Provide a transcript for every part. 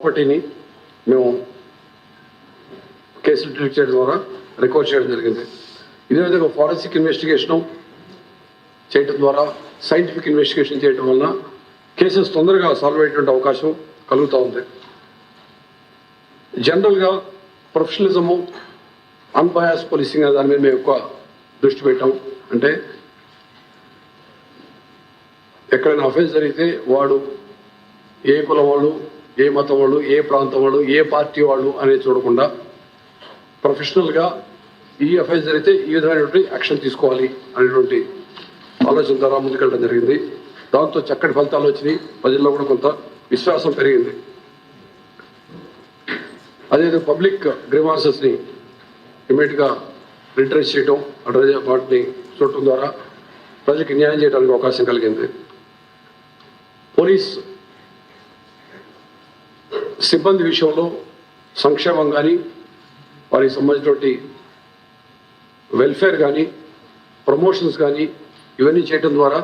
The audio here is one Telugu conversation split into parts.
ప్రాపర్టీని మేము కేసులు ట్రీట్ చేయడం ద్వారా రికార్డ్ చేయడం జరిగింది. ఇదే విధంగా ఫారెన్సిక్ ఇన్వెస్టిగేషన్ చేయడం ద్వారా సైంటిఫిక్ ఇన్వెస్టిగేషన్ చేయడం వలన కేసెస్ తొందరగా సాల్వ్ అయ్యేటువంటి అవకాశం కలుగుతూ ఉంది. జనరల్గా ప్రొఫెషనలిజము అన్బయాస్ పోలీసింగ్ అనే దాని మీద మేము ఎక్కువ దృష్టి పెట్టాం. అంటే ఎక్కడైనా అఫెన్స్ జరిగితే వాడు ఏ కులం వాళ్ళు ఏ మతం వాళ్ళు ఏ ప్రాంతం వాళ్ళు ఏ పార్టీ వాళ్ళు అనేది చూడకుండా ప్రొఫెషనల్గా ఈ అఫెన్స్ జరిగితే ఈ విధమైనటువంటి యాక్షన్ తీసుకోవాలి అనేటువంటి ఆలోచన ద్వారా ముందుకెళ్ళడం జరిగింది. దాంతో చక్కటి ఫలితాలు వచ్చినాయి. ప్రజల్లో కూడా కొంత విశ్వాసం పెరిగింది. అదేవిధంగా పబ్లిక్ గ్రీవాన్సెస్ని ఇమీడియట్గా రిట్రెస్ చేయడం అడ్రస్ వాటిని చూడటం ద్వారా ప్రజలకు న్యాయం చేయడానికి అవకాశం కలిగింది. పోలీస్ సిబ్బంది విషయంలో సంక్షేమం కానీ వారికి సంబంధించినటువంటి వెల్ఫేర్ కానీ ప్రమోషన్స్ కానీ ఇవన్నీ చేయటం ద్వారా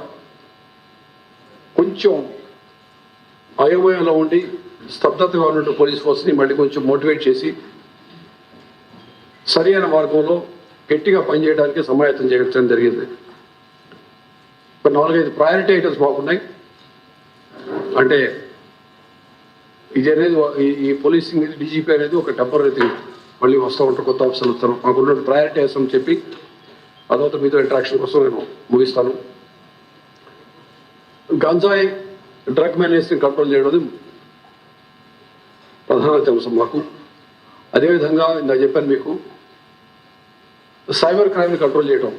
కొంచెం అయోమయంలో ఉండి స్తబ్దతగా ఉన్నట్టు పోలీస్ ఫోర్స్ని మళ్ళీ కొంచెం మోటివేట్ చేసి సరైన మార్గంలో గట్టిగా పనిచేయడానికి సమాయత్తం చేయడం జరిగింది. ఇప్పుడు నాలుగైదు ప్రయారిటీ ఐటమ్స్ బాగున్నాయి అంటే ఇది అనేది ఈ- పోలీసింగ్ డీజీపీ అనేది ఒక టెంపరీ థింగ్. మళ్ళీ వస్తూ ఉంటారు కొత్త ఆఫీసర్లు వస్తారు. మాకున్న ప్రయారిటీ అని చెప్పి ఆ తర్వాత మీతో ఇంటరాక్షన్ కోసం నేను ముగిస్తాను. గంజాయి డ్రగ్ మేనేజ్ని కంట్రోల్ చేయడం ప్రధాన అంశం మాకు. అదేవిధంగా ఇందాక చెప్పాను మీకు సైబర్ క్రైమ్ని కంట్రోల్ చేయడం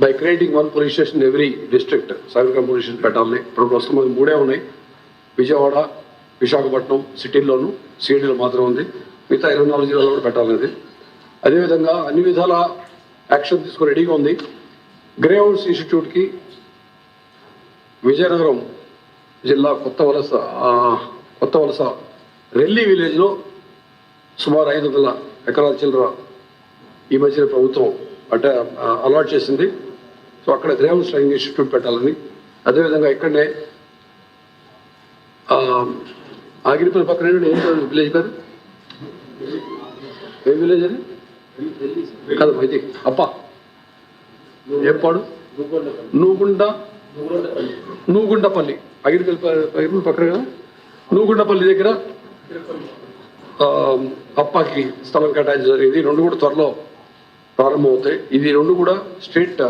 by creating one police station every district cyber crime police station పెట్టాలి ఇప్పుడు ప్రస్తుతం అది మూడే ఉన్నాయి. విజయవాడ విశాఖపట్నం సిటీల్లోనూ సిటీలో మాత్రం ఉంది. మిగతా ఇరవై నాలుగు జిల్లాలో కూడా పెట్టాలనేది. అదేవిధంగా అన్ని విధాల యాక్షన్ తీసుకుని రెడీగా ఉంది. గ్రే హౌస్ ఇన్స్టిట్యూట్కి విజయనగరం జిల్లా కొత్త వలస కొత్త వలస రెల్లి విలేజ్లో సుమారు ఐదు వందల ఎకరాల చిల్లర ఈ మధ్యన ప్రభుత్వం అంటే అలాట్ చేసింది. సో అక్కడ గ్రేవల్స్ ట్రైనింగ్ ఇన్స్టిట్యూట్ పెట్టాలని. అదేవిధంగా ఇక్కడనే ఆగిరిపల్లి పక్కన ఏం విలేజ్ పేరు ఏం విలేజ్ అది? కాదు ఇది అప్ప. ఏం పాడు? నూగుండ. నూగుండపల్లి. అగిరిపల్లి పక్కన కదా? నూగుండపల్లి దగ్గర అప్పాకి స్థలం కేటాయించడం జరిగింది. రెండు కూడా త్వరలో ప్రారంభమవుతాయి. ఇది రెండు కూడా స్టేట్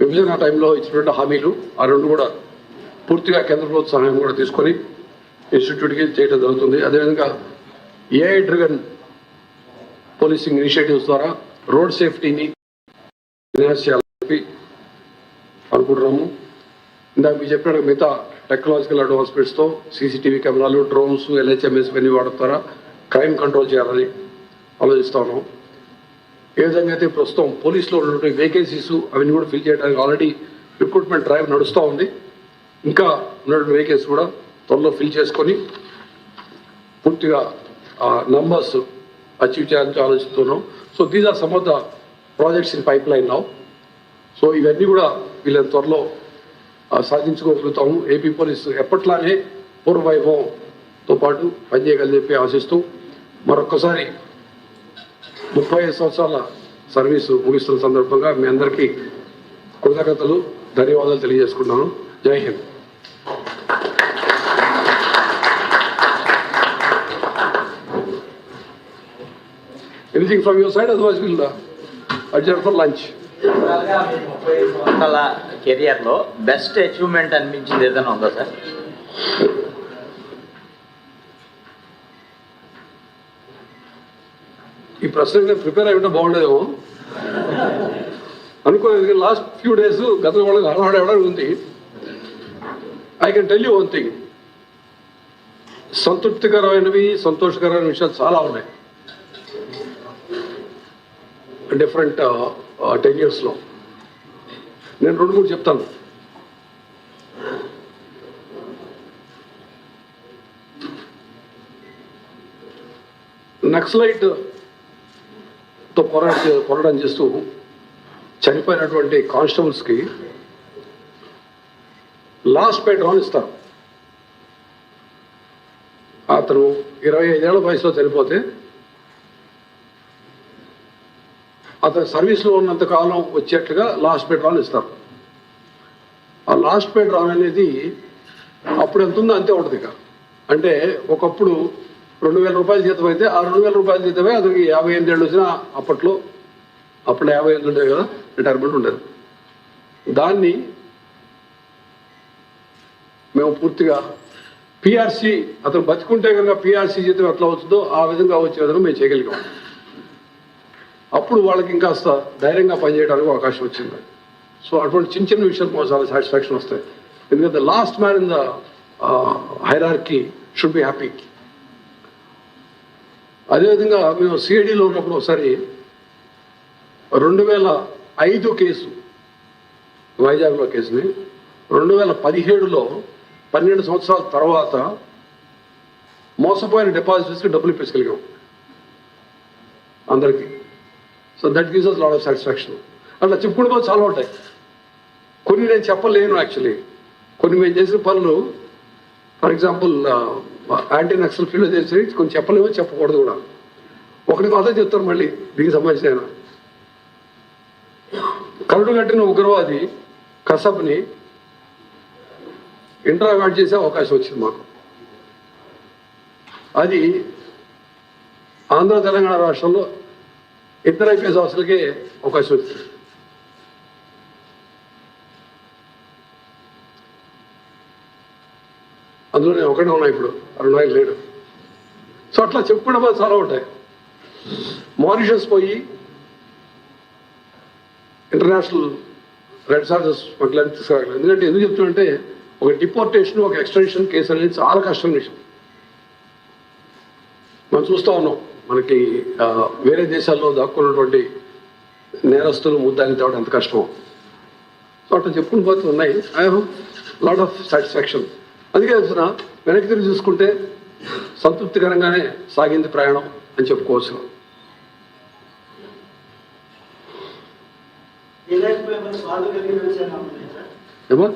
విభజన టైంలో ఇచ్చినటువంటి హామీలు ఆ రెండు కూడా పూర్తిగా కేంద్ర ప్రభుత్వ సహాయం కూడా తీసుకొని ఇన్స్టిట్యూట్కి చేయడం జరుగుతుంది. అదేవిధంగా ఏఐ డ్రిగన్ పోలీసింగ్ ఇనిషియేటివ్స్ ద్వారా రోడ్ సేఫ్టీని ఎన్హాన్స్ చేయాలని చెప్పి అనుకుంటున్నాము. ఇందాక మీరు చెప్పిన మిగతా టెక్నాలజికల్ అడ్వాన్స్మెంట్స్తో సీసీటీవీ కెమెరాలు డ్రోన్స్ ఎల్హెచ్ఎంఎస్ ఇవన్నీ వాడడం ద్వారా క్రైమ్ కంట్రోల్ చేయాలని ఆలోచిస్తా ఉన్నాం. ఏ విధంగా అయితే ప్రస్తుతం పోలీసులో ఉన్నటువంటి వేకెన్సీస్ అవన్నీ కూడా ఫిల్ చేయడానికి ఆల్రెడీ రిక్రూట్మెంట్ డ్రైవ్ నడుస్తూ ఉంది. ఇంకా ఉన్నటువంటి వేకెన్సీ కూడా త్వరలో ఫిల్ చేసుకొని పూర్తిగా ఆ నంబర్స్ అచీవ్ చేయాలని ఆలోచిస్తున్నాం. So these are some of the projects in pipeline now so ఇవన్నీ కూడా వీళ్ళని త్వరలో సాధించుకోగలుగుతాము. ఏపీ పోలీసు ఎప్పట్లానే పూర్వవైభవంతో పాటు పనిచేయగలని చెప్పి ఆశిస్తూ మరొక్కసారి ముప్పై ఐదు సంవత్సరాల సర్వీసు ముగిస్తున్న సందర్భంగా మీ అందరికీ కృతజ్ఞతలు ధన్యవాదాలు తెలియజేసుకున్నాను Jai Hind. Anything from your side otherwise will adjourn for lunch ముప్పై ఐదు సంవత్సరాల కెరియర్లో బెస్ట్ అచీవ్మెంట్ అనిపించింది ఏదైనా ఉందా సార్ ఈ ప్రశ్నకు నేను ప్రిపేర్ అయి ఉంటే బాగుండేదేమో. అనుకోలేదు లాస్ట్ ఫ్యూ డేస్ గత వాళ్ళకి అవ్వడానికి ఉంది. I can tell you one thing సంతృప్తికరమైనవి సంతోషకరమైన విషయాలు చాలా ఉన్నాయి. డిఫరెంట్ టెన్ ఇయర్స్లో నేను రెండు మూడు చెప్తాను. నక్సలైట్ తో పోరాట పోరాటం చేస్తూ చనిపోయినటువంటి కానిస్టేబుల్స్కి లాస్ట్ పేట్ రాన్ ఇస్తారు. అతను ఇరవై ఐదేళ్ళ వయసులో చనిపోతే అతను సర్వీస్లో ఉన్నంత కాలం వచ్చేట్లుగా లాస్ట్ పే రాన్ ఇస్తారు. ఆ లాస్ట్ పే రాన్ అనేది అప్పుడు ఎంత ఉందో అంతే ఉంటుంది ఇక. అంటే ఒకప్పుడు రెండు వేల రూపాయల జీతం అయితే ఆ రెండు వేల రూపాయల జీతమే అతనికి యాభై ఎనిమిది ఏళ్ళు వచ్చినా అప్పట్లో అప్పుడు యాభై ఎనిమిది ఉండేవి కదా రిటైర్మెంట్ ఉండేది. దాన్ని మేము పూర్తిగా పిఆర్సీ అతను బతుకుంటే కనుక పిఆర్సీ జీతం ఎట్లా అవుతుందో ఆ విధంగా వచ్చే విధంగా మేము చేయగలిగాం. అప్పుడు వాళ్ళకి ఇంకాస్త ధైర్యంగా పనిచేయడానికి అవకాశం వచ్చింది. సో అటువంటి చిన్న చిన్న విషయాలు చాలా సాటిస్ఫాక్షన్ వస్తాయి. ఎందుకంటే last man in the hierarchy should be happy అదేవిధంగా మేము సిఐడిలో ఉన్నప్పుడు ఒకసారి రెండు వేల ఐదు కేసు వైజాగ్లో కేసుని రెండు వేల పదిహేడులో పన్నెండు సంవత్సరాల తర్వాత మోసపోయిన డిపాజిటర్స్కి డబ్బులు ఇప్పించగలిగాం. అందరికీ. So that gives us lot of satisfaction అట్లా చెప్పుకుంటూ చాలా ఉంటాయి. కొన్ని నేను చెప్పలేను యాక్చువల్లీ కొన్ని మేము చేసిన పనులు ఫర్ ఎగ్జాంపుల్ యాంటీ నక్సల్ ఫీల్డ్లో చేసి కొంచెం చెప్పలేమో చెప్పకూడదు కూడా. ఒకరికి కొత్త చెప్తారు మళ్ళీ దీనికి సంబంధించిన ఆయన. కరుడు కట్టిన ఉగ్రవాది కసబ్ని ఇంటరాగాట్ చేసే అవకాశం వచ్చింది మాకు. అది ఆంధ్ర తెలంగాణ రాష్ట్రంలో ఇద్దరు ఐపీఎస్ ఆఫీసర్లకే అవకాశం వచ్చింది. అందులో నేను ఒకటే ఉన్నా ఇప్పుడు. రెండు ఆయన లేడు. సో అట్లా చెప్పుకుంటే పోతే చాలా ఉంటాయి. మారిషస్ పోయి ఇంటర్నేషనల్ రెడ్ చార్జెస్ స్మగ్లర్ తీసుకురాగలరు ఎందుకంటే ఎందుకు చెప్తుంటే ఒక డిపోర్టేషన్ ఒక ఎక్స్టెన్షన్ కేసు అనేది చాలా కష్టం విషయం మనం చూస్తూ ఉన్నాం. మనకి వేరే దేశాల్లో దాక్కున్నటువంటి నేరస్తులు ముద్దాన్ని తేవడం ఎంత కష్టమో. సో అట్లా చెప్పుకుని పోతూ ఉన్నాయి. I hope lot of satisfaction అందుకే చెప్తున్నా వెనక్కి తిరిగి చూసుకుంటే సంతృప్తికరంగానే సాగింది ప్రయాణం అని చెప్పుకోవచ్చు. ఏమో?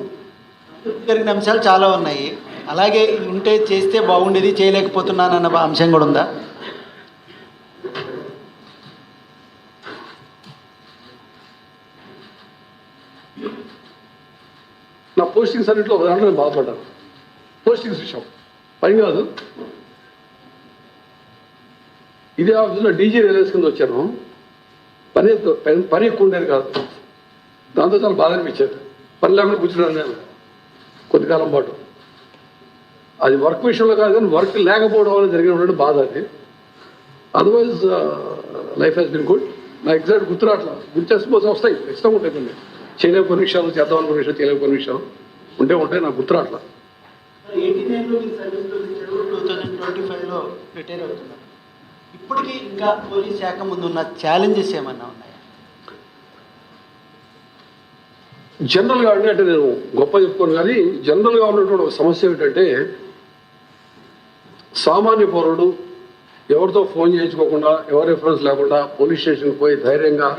కలిగిన అంశాలు చాలా ఉన్నాయి. అలాగే ఉంటే చేస్తే బాగుండేది చేయలేకపోతున్నానన్న అంశం కూడా ఉందా? నా పోస్టింగ్స్ అన్నింటిలో ఒక దాంట్లో నేను బాధపడ్డాను. పోస్టింగ్స్ విషయం పని కాదు. ఇదే ఆఫీసులో డీజీ రిలయన్స్ కింద వచ్చాను. పని పని- ఎక్కువ ఉండేది కాదు. దాంతో చాలా బాధ అనిపించేది. పని లేకుండా కూర్చున్నాను నేను కొద్ది కాలం పాటు. అది వర్క్ విషయంలో కాదు కానీ వర్క్ లేకపోవడం వల్ల జరిగిన బాధ అది. Otherwise life has been good నా ఎగ్జాక్ట్ గుర్తురాట్లా. గుర్తేసిపోతే వస్తాయి. ఖచ్చితంగా ఉంటాయి కొన్ని. చేయలేని కొన్ని విషయాలు చేద్దాం అనుకున్న విషయాలు చేయలేని కొన్ని విషయాలు. ఉంటే ఉంటాయి. నాకు గుర్తురాట్లా నైన్లో మీరు సర్వీస్లో తెచ్చారు టూ థౌజండ్ ట్వంటీ ఫైవ్లో రిటైర్ అవుతున్నారు ఇప్పటికీ ఇంకా పోలీస్ శాఖ ముందున్న ఛాలెంజెస్ ఏమన్నా ఉన్నాయా? జనరల్గా అంటే అంటే నేను గొప్ప చెప్పుకోను కానీ జనరల్గా ఉన్నటువంటి ఒక సమస్య ఏంటంటే సామాన్య పౌరుడు ఎవరితో ఫోన్ చేయించుకోకుండా ఎవరి రిఫరెన్స్ లేకుండా పోలీస్ స్టేషన్కి పోయి ధైర్యంగా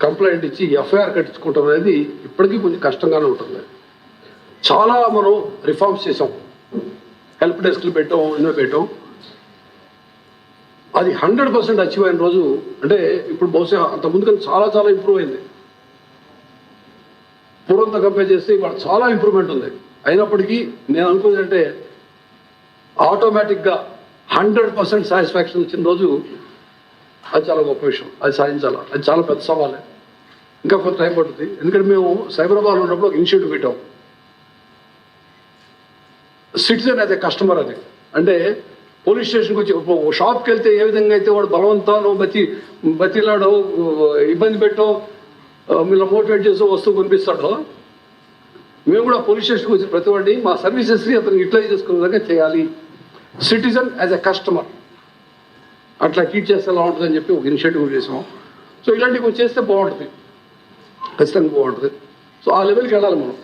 కంప్లైంట్ ఇచ్చి ఎఫ్ఐఆర్ కట్టించుకుంటాం అనేది ఇప్పటికీ కొంచెం కష్టంగానే ఉంటుంది. చాలా మనం రిఫార్మ్స్ చేసాం హెల్ప్ డెస్క్లు పెట్టాం ఎన్నో పెట్టాం. అది హండ్రెడ్ పర్సెంట్ అచీవ్ అయిన రోజు అంటే ఇప్పుడు బహుశా అంతకుముందు కన్నా చాలా చాలా ఇంప్రూవ్ అయింది. పూర్వంతో కంపేర్ చేస్తే ఇవాళ చాలా ఇంప్రూవ్మెంట్ ఉంది. అయినప్పటికీ నేను అనుకున్నది అంటే ఆటోమేటిక్గా హండ్రెడ్ పర్సెంట్ సాటిస్ఫాక్షన్ వచ్చిన రోజు అది చాలా గొప్ప విషయం. అది సాధించాలి? అది చాలా పెద్ద సవాలే. ఇంకా కొంత టైం పడుతుంది. ఎందుకంటే మేము సైబరాబాద్ ఉన్నప్పుడు ఒక ఇనిషియేటివ్ పెట్టాం. సిటిజన్ అదే కస్టమర్ అది. అంటే పోలీస్ స్టేషన్కి వచ్చి షాప్కి వెళ్తే ఏ విధంగా అయితే వాడు బలవంతాలు బతి బతిలాడో ఇబ్బంది పెట్టో మీరు మోటివేట్ చేసో వస్తువు కొనిపిస్తాడో మేము కూడా పోలీస్ స్టేషన్కి వచ్చి ప్రతి వాడిని మా సర్వీసెస్ని అతను యూటిలైజ్ చేసుకునే విధంగా చేయాలి. సిటిజన్ యాజ్ ఎ కస్టమర్ అట్లా ట్రీట్ చేస్తే ఎలా ఉంటుందని చెప్పి ఒక ఇనిషియేటివ్ చేసాము సో ఇలాంటివి కొంచెం చేస్తే బాగుంటుంది. ఖచ్చితంగా బాగుంటుంది. సో ఆ లెవెల్కి వెళ్ళాలి మనం.